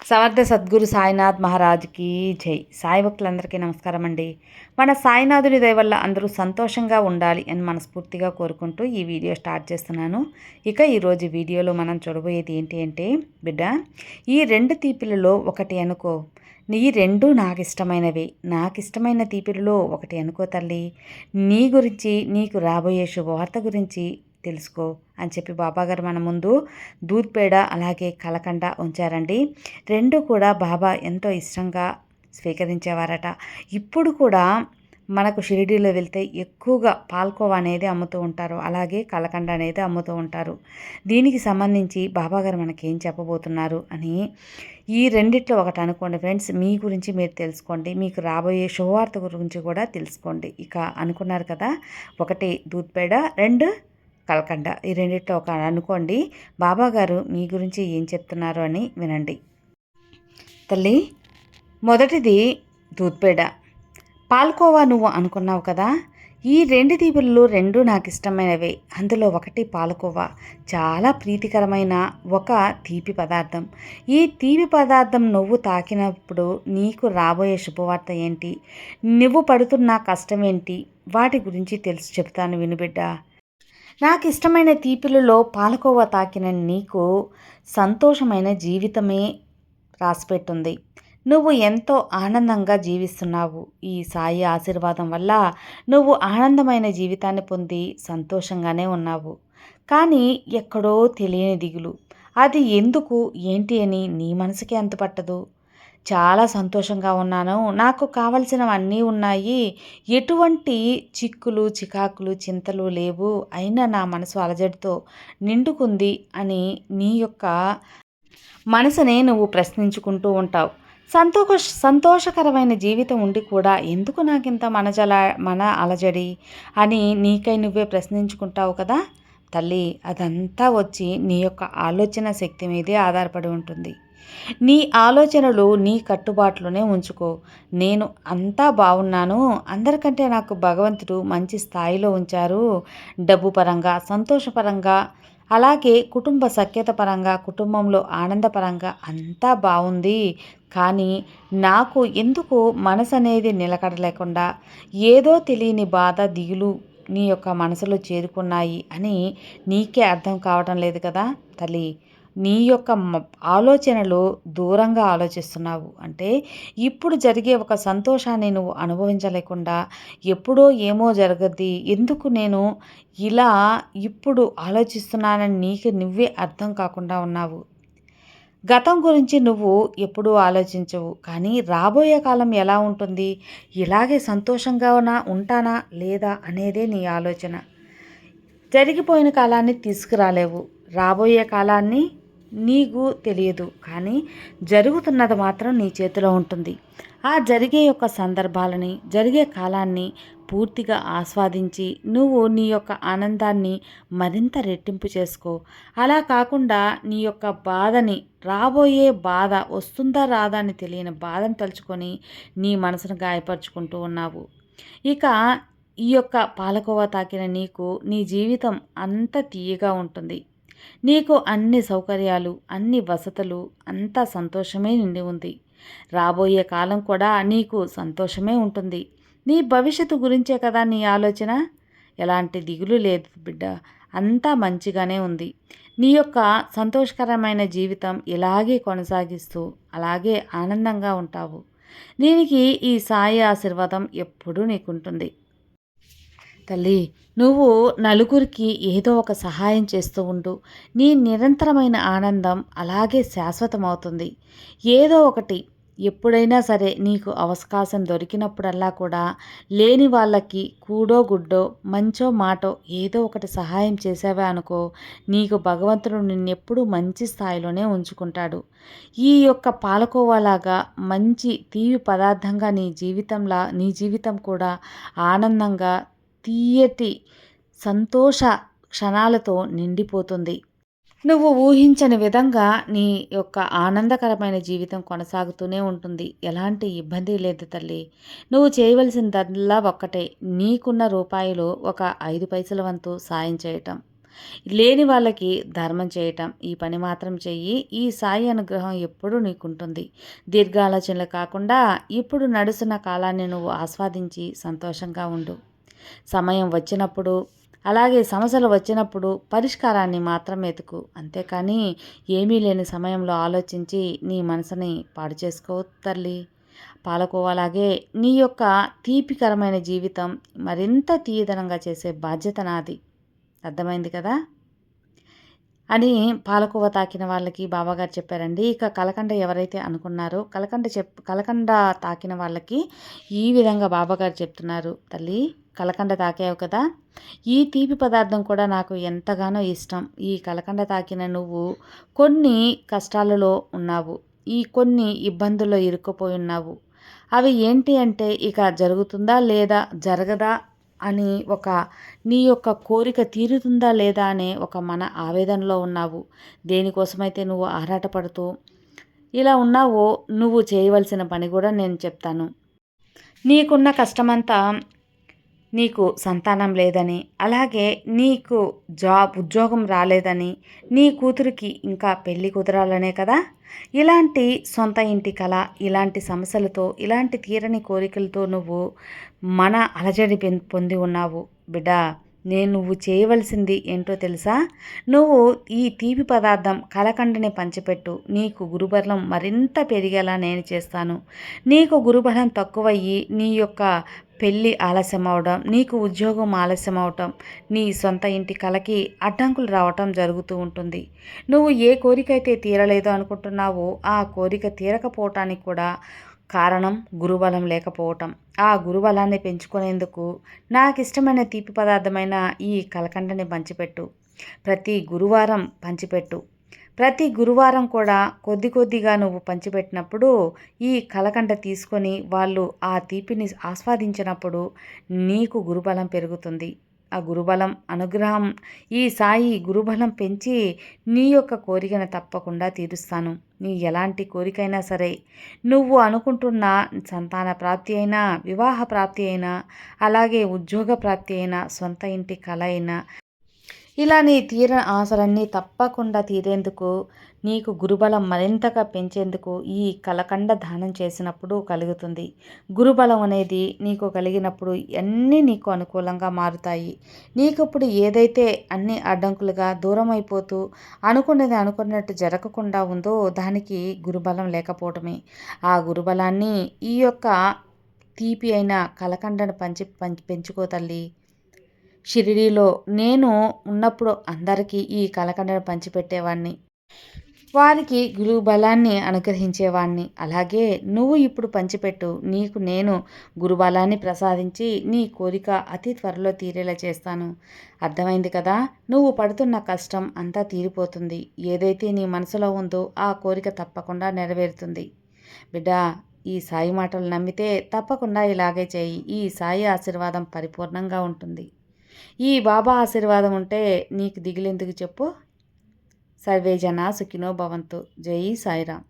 సమర్థ సద్గురు సాయినాథ్ మహారాజ్కి జై. సాయి భక్తులందరికీ నమస్కారం అండి మన సాయినాథుని దయ వల్ల అందరూ సంతోషంగా ఉండాలి అని మనస్ఫూర్తిగా కోరుకుంటూ ఈ వీడియో స్టార్ట్ చేస్తున్నాను. ఇక ఈరోజు వీడియోలో మనం చూడబోయేది ఏంటి అంటే బిడ్డ ఈ రెండు తీపిలలో ఒకటి అనుకో. నీ రెండు నాకు ఇష్టమైనవి నాకు ఇష్టమైన తీపిలలో ఒకటి అనుకో తల్లి. నీ గురించి నీకు రాబోయే శుభవార్త గురించి తెలుసుకో అని చెప్పి బాబాగారు మన ముందు దూద్ పేడ అలాగే కలకండ ఉంచారండి. రెండు కూడా బాబా ఎంతో ఇష్టంగా స్వీకరించేవారట. ఇప్పుడు కూడా మనకు షిరిడీలో వెళ్తే ఎక్కువగా పాల్కోవా అనేది అమ్ముతూ ఉంటారు. అలాగే కలకండ అనేది అమ్ముతూ ఉంటారు. దీనికి సంబంధించి బాబాగారు మనకి ఏం చెప్పబోతున్నారు అని ఈ రెండిట్లో ఒకటి అనుకోండి ఫ్రెండ్స్. మీ గురించి మీరు తెలుసుకోండి. మీకు రాబోయే శుభవార్త గురించి కూడా తెలుసుకోండి. ఇక అనుకున్నారు కదా? ఒకటి దూద్పేడ రెండు కలకండ. ఈ రెండిట్లో ఒక అనుకోండి బాబాగారు మీ గురించి ఏం చెప్తున్నారు అని వినండి. తల్లి మొదటిది దూద్పేడ పాల్కోవా నువ్వు అనుకున్నావు కదా? ఈ రెండు తీపులు రెండు నాకు ఇష్టమైనవే అందులో ఒకటి పాలకోవా. చాలా ప్రీతికరమైన ఒక తీపి పదార్థం. ఈ తీపి పదార్థం నువ్వు తాకినప్పుడు నీకు రాబోయే శుభవార్త ఏంటి? నువ్వు పడుతున్న కష్టం ఏంటి? వాటి గురించి తెలుసు చెప్తాను వినుబిడ్డ నాకు ఇష్టమైన తీపిలలో పాలకోవ తాకిన నీకు సంతోషమైన జీవితమే రాసిపెట్టుంది. నువ్వు ఎంతో ఆనందంగా జీవిస్తున్నావు. ఈ సాయి ఆశీర్వాదం వల్ల నువ్వు ఆనందమైన జీవితాన్ని పొంది సంతోషంగానే ఉన్నావు. కానీ ఎక్కడో తెలియని దిగులు. అది ఎందుకు? ఏంటి అని నీ మనసుకి ఎంత పట్టదు చాలా సంతోషంగా ఉన్నాను. నాకు కావలసినవన్నీ ఉన్నాయి. ఎటువంటి చిక్కులు చికాకులు చింతలు లేవు. అయినా నా మనసు అలజడితో నిండుకుంది అని నీ యొక్క మనసునే నువ్వు ప్రశ్నించుకుంటూ ఉంటావు. సంతోష సంతోషకరమైన జీవితం ఉండి కూడా ఎందుకు నాకింత మనజల మన అలజడి అని నీకై నువ్వే ప్రశ్నించుకుంటావు కదా? తల్లి అదంతా వచ్చి నీ యొక్క ఆలోచన శక్తి మీదే ఆధారపడి ఉంటుంది. నీ ఆలోచనలు నీ కట్టుబాట్లోనే ఉంచుకో. నేను అంతా బాగున్నాను అందరికంటే నాకు భగవంతుడు మంచి స్థాయిలో ఉంచారు. డబ్బు పరంగా సంతోషపరంగా అలాగే కుటుంబ సఖ్యత పరంగా కుటుంబంలో ఆనందపరంగా అంతా బాగుంది కానీ నాకు ఎందుకు మనసు అనేది నిలకడలేకుండా ఏదో తెలియని బాధ దిగులు నీ యొక్క మనసులో చేరుకున్నాయి అని నీకే అర్థం కావటం లేదు కదా తల్లి. నీ యొక్క ఆలోచనలు దూరంగా ఆలోచిస్తున్నావు. అంటే ఇప్పుడు జరిగే ఒక సంతోషాన్ని నువ్వు అనుభవించలేకుండా ఎప్పుడో ఏమో జరగద్ది. ఎందుకు నేను ఇలా ఇప్పుడు ఆలోచిస్తున్నానని నీకు నువ్వే అర్థం కాకుండా ఉన్నావు? గతం గురించి నువ్వు ఎప్పుడూ ఆలోచించవు. కానీ రాబోయే కాలం ఎలా ఉంటుంది? ఇలాగే సంతోషంగా ఉంటానా లేదా అనేదే నీ ఆలోచన. జరిగిపోయిన కాలాన్ని తీసుకురాలేవు. రాబోయే కాలాన్ని నీకు తెలియదు కానీ జరుగుతున్నది మాత్రం నీ చేతిలో ఉంటుంది. ఆ జరిగే యొక్క సందర్భాలని జరిగే కాలాన్ని పూర్తిగా ఆస్వాదించి నువ్వు నీ యొక్క ఆనందాన్ని మరింత రెట్టింపు చేసుకో. అలా కాకుండా నీ యొక్క బాధని రాబోయే బాధ వస్తుందా రాదా అని తెలియని బాధను తలుచుకొని నీ మనసును గాయపరుచుకుంటూ ఉన్నావు. ఇక ఈ యొక్క పాలకోవ తాకిన నీకు నీ జీవితం అంత తీయగా ఉంటుంది. నీకు అన్ని సౌకర్యాలు అన్ని వసతులు అంతా సంతోషమే నిండి ఉంది. రాబోయే కాలం కూడా నీకు సంతోషమే ఉంటుంది. నీ భవిష్యత్తు గురించే కదా నీ ఆలోచన? ఎలాంటి దిగులు లేదు బిడ్డ. అంతా మంచిగానే ఉంది. నీ యొక్క సంతోషకరమైన జీవితం ఇలాగే కొనసాగిస్తూ అలాగే ఆనందంగా ఉంటావు. దీనికి ఈ సాయి ఆశీర్వాదం ఎప్పుడూ నీకుంటుంది. తల్లి నువ్వు నలుగురికి ఏదో ఒక సహాయం చేస్తూ ఉండు. నీ నిరంతరమైన ఆనందం అలాగే శాశ్వతమవుతుంది. ఏదో ఒకటి ఎప్పుడైనా సరే నీకు అవకాశం దొరికినప్పుడల్లా కూడా లేని వాళ్ళకి కూడో గుడ్డో మంచో మాటో ఏదో ఒకటి సహాయం చేసావే అనుకో నీకు భగవంతుడు నిన్నెప్పుడు మంచి స్థాయిలోనే ఉంచుకుంటాడు. ఈ యొక్క పాలకోవాలాగా మంచి తీవి పదార్థంగా నీ జీవితంలా నీ జీవితం కూడా ఆనందంగా తీయటి సంతోష క్షణాలతో నిండిపోతుంది. నువ్వు ఊహించని విధంగా నీ యొక్క ఆనందకరమైన జీవితం కొనసాగుతూనే ఉంటుంది. ఎలాంటి ఇబ్బంది లేదు తల్లి. నువ్వు చేయవలసిందల్లా ఒక్కటే. నీకున్న రూపాయలు ఒక ఐదు పైసల వంతు సాయం చేయటం. లేని వాళ్ళకి ధర్మం చేయటం. ఈ పని మాత్రం చెయ్యి. ఈ సాయి అనుగ్రహం ఎప్పుడూ నీకుంటుంది. దీర్ఘాలోచనలు కాకుండా ఇప్పుడు నడుస్తున్న కాలాన్ని నువ్వు ఆస్వాదించి సంతోషంగా ఉండు. సమయం వచ్చినప్పుడు అలాగే సమస్యలు వచ్చినప్పుడు పరిష్కారాన్ని మాత్రం ఎతుకు అంతేకాని ఏమీ లేని సమయంలో ఆలోచించి నీ మనసుని పాడు చేసుకో తల్లి. పాలకోవలాగే నీ యొక్క తీపికరమైన జీవితం మరింత తీయదనంగా చేసే బాధ్యత నాది. అర్థమైంది కదా? అని పాలకోవ తాకిన వాళ్ళకి బాబాగారు చెప్పారండి. ఇక కలకండ ఎవరైతే అనుకున్నారో కలకండ చెప్ కలకండ తాకిన వాళ్ళకి ఈ విధంగా బాబాగారు చెప్తున్నారు తల్లి. కలకండ తాకావు కదా. ఈ తీపి పదార్థం కూడా నాకు ఎంతగానో ఇష్టం. ఈ కలకండ తాకిన నువ్వు కొన్ని కష్టాలలో ఉన్నావు. ఈ కొన్ని ఇబ్బందుల్లో ఇరుక్కుపోయి ఉన్నావు. అవి ఏంటి అంటే ఇక జరుగుతుందా లేదా జరగదా అని ఒక నీ యొక్క కోరిక తీరుతుందా లేదా అనే ఒక మన ఆవేదనలో ఉన్నావు. దేనికోసమైతే నువ్వు ఆరాటపడుతూ ఇలా ఉన్నావో నువ్వు చేయవలసిన పని కూడా నేను చెప్తాను. నీకున్న కష్టమంతా నీకు సంతానం లేదని అలాగే నీకు జాబ్ ఉద్యోగం రాలేదని నీ కూతురికి ఇంకా పెళ్ళి కుదరాలనే కదా? ఇలాంటి సొంత ఇంటి కళ ఇలాంటి సమస్యలతో ఇలాంటి తీరని కోరికలతో నువ్వు మన అలజడి పొంది ఉన్నావు బిడ్డ. నేను నువ్వు చేయవలసింది ఏంటో తెలుసా? నువ్వు ఈ తీపి పదార్థం కలకండని పంచిపెట్టు. నీకు గురుబలం మరింత పెరిగేలా నేను చేస్తాను. నీకు గురుబలం తక్కువయ్యి నీ యొక్క పెళ్ళి ఆలస్యం అవడం నీకు ఉద్యోగం ఆలస్యం అవటం నీ సొంత ఇంటి కలకి అడ్డంకులు రావటం జరుగుతూ ఉంటుంది. నువ్వు ఏ కోరిక అయితే తీరలేదో అనుకుంటున్నావో ఆ కోరిక తీరకపోవటానికి కూడా కారణం గురుబలం లేకపోవటం. ఆ గురుబలాన్ని పెంచుకునేందుకు నాకు ఇష్టమైన తీపి పదార్థమైన ఈ కలకండని పంచిపెట్టు. ప్రతి గురువారం పంచిపెట్టు. ప్రతి గురువారం కూడా కొద్ది కొద్దిగా నువ్వు పంచిపెట్టినప్పుడు ఈ కలకండ తీసుకొని వాళ్ళు ఆ తీపిని ఆస్వాదించినప్పుడు నీకు గురుబలం పెరుగుతుంది. ఆ గురుబలం అనుగ్రహం ఈ సాయి గురుబలం పెంచి నీ యొక్క కోరికను తప్పకుండా తీరుస్తాను. నీ ఎలాంటి కోరికైనా సరే నువ్వు అనుకుంటున్న సంతాన ప్రాప్తి అయినా వివాహ ప్రాప్తి అయినా అలాగే ఉద్యోగ ప్రాప్తి అయినా సొంత ఇంటి కళ అయినా ఇలా నీ తీర ఆశలన్నీ తప్పకుండా తీరేందుకు నీకు గురుబలం మరింతగా పెంచేందుకు ఈ కలకండ దానం చేసినప్పుడు కలుగుతుంది. గురుబలం అనేది నీకు కలిగినప్పుడు అన్నీ నీకు అనుకూలంగా మారుతాయి. నీకు ఇప్పుడు ఏదైతే అన్ని అడ్డంకులుగా దూరం అయిపోతూ అనుకున్నది అనుకున్నట్టు జరగకుండా ఉందో దానికి గురుబలం లేకపోవటమే. ఆ గురుబలాన్ని ఈ యొక్క తీపి అయిన కలకండను పంచి పంచి పెంచుకో తల్లి. షిరిడీలో నేను ఉన్నప్పుడు అందరికీ ఈ కలకండను పంచిపెట్టేవాడిని వారికి గురువు బలాన్ని అనుగ్రహించేవాణ్ణి. అలాగే నువ్వు ఇప్పుడు పంచిపెట్టు. నీకు నేను గురుబలాన్ని ప్రసాదించి నీ కోరిక అతి త్వరలో తీరేలా చేస్తాను. అర్థమైంది కదా? నువ్వు పడుతున్న కష్టం అంతా తీరిపోతుంది. ఏదైతే నీ మనసులో ఉందో ఆ కోరిక తప్పకుండా నెరవేరుతుంది. బిడ్డా ఈ సాయి మాటలు నమ్మితే తప్పకుండా ఇలాగే చేయి. ఈ సాయి ఆశీర్వాదం పరిపూర్ణంగా ఉంటుంది. ఈ బాబా ఆశీర్వాదం ఉంటే నీకు దిగులెందుకు చెప్పు? సర్వేజన సుఖినో భవంతు. జై సాయిరామ్.